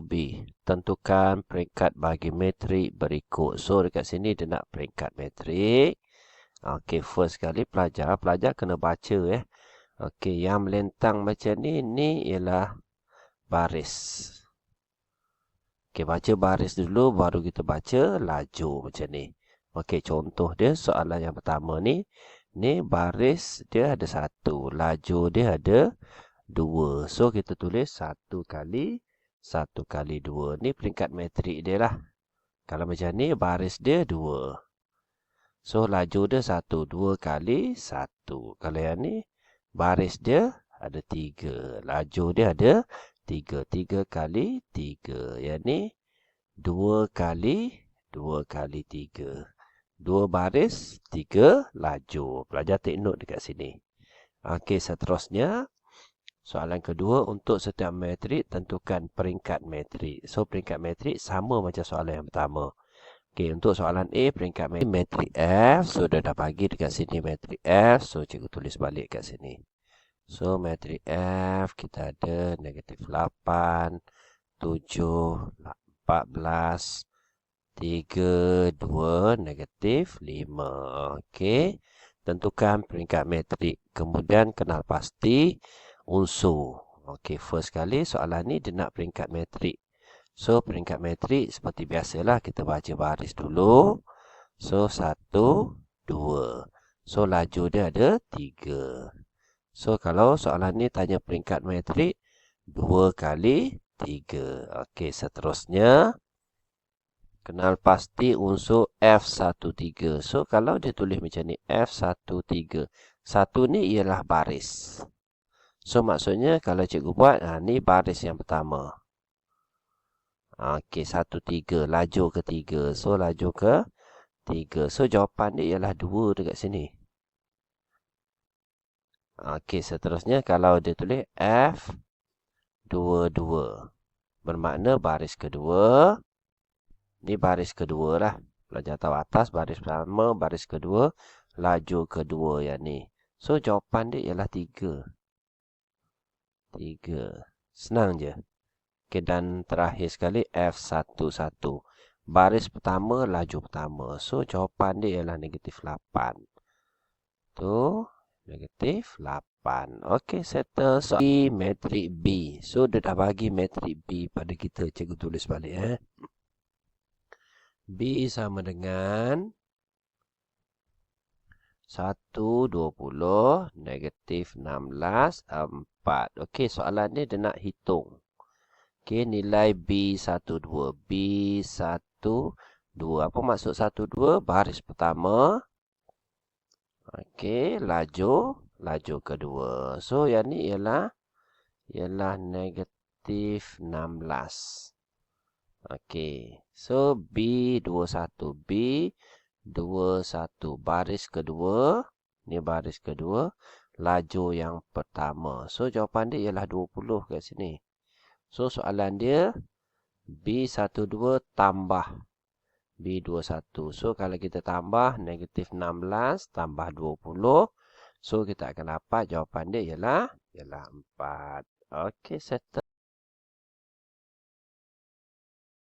1B. Tentukan peringkat bagi metrik berikut. So, dekat sini dia nak peringkat metrik. Okey, first kali pelajar. Pelajar kena baca ya. Okey, yang melentang macam ni, ni ialah baris. Okey, baca baris dulu, baru kita baca laju macam ni. Okey, contoh dia soalan yang pertama ni. Ni baris dia ada satu. Laju dia ada dua. So, kita tulis satu kali, satu kali dua. Ni peringkat metrik dia lah. Kalau macam ni, baris dia dua. So, laju dia satu. Dua kali satu. Kalau yang ni, baris dia ada tiga. Laju dia ada tiga. Tiga kali tiga. Yang ni, dua kali, dua kali tiga. Dua baris, tiga laju. Pelajar take note dekat sini. Okey, seterusnya. Soalan kedua, untuk setiap metrik, tentukan peringkat metrik. So, peringkat metrik sama macam soalan yang pertama. Okey, untuk soalan A, peringkat metrik F. So, dah dah bagi dekat sini metrik F. So, cikgu tulis balik kat sini. So, metrik F, kita ada negatif 8, 7, 14, 3, 2, negatif 5. Okey, tentukan peringkat metrik. Kemudian, kenal pasti unsur. Okey, first kali soalan ni dia nak peringkat metrik. So, peringkat metrik seperti biasalah kita baca baris dulu. So, satu, dua. So, laju dia ada tiga. So, kalau soalan ni tanya peringkat metrik, dua kali tiga. Okey, seterusnya. Kenal pasti unsur F13. So, kalau dia tulis macam ni, F13. Satu ni ialah baris. So, maksudnya kalau cikgu buat, ha, ni baris yang pertama. Okey, satu, tiga. Laju ke tiga. So, laju ke tiga. So, jawapan dia ialah dua dekat sini. Okey, seterusnya kalau dia tulis F, dua, dua. Bermakna baris kedua. Ini baris kedua lah. Pelajar tahu atas, baris pertama, baris kedua. Laju kedua yang ni. So, jawapan dia ialah tiga. Tiga. Senang je. Okay, dan terakhir sekali F11. Baris pertama, laju pertama. So, jawapan dia ialah negatif 8. Tu, negatif 8. Okey, settle soal metrik B. So, dia dah bagi metrik B pada kita. Cikgu tulis balik. Eh. B sama dengan 1, 20, negatif 16, 4. Okey, soalan ni dia nak hitung. Okey, nilai B12. B12. Apa maksud 12? Baris pertama. Okey, laju. Laju kedua. So, yang ni ialah ialah negatif 16. Okey. So, B21. B21. Baris kedua. Ni baris kedua. Laju yang pertama. So, jawapan dia ialah 20 kat sini. So soalan dia B12 tambah B21. So kalau kita tambah negatif 16 tambah 20. So kita akan dapat jawapan dia ialah ialah 4. Okey settle.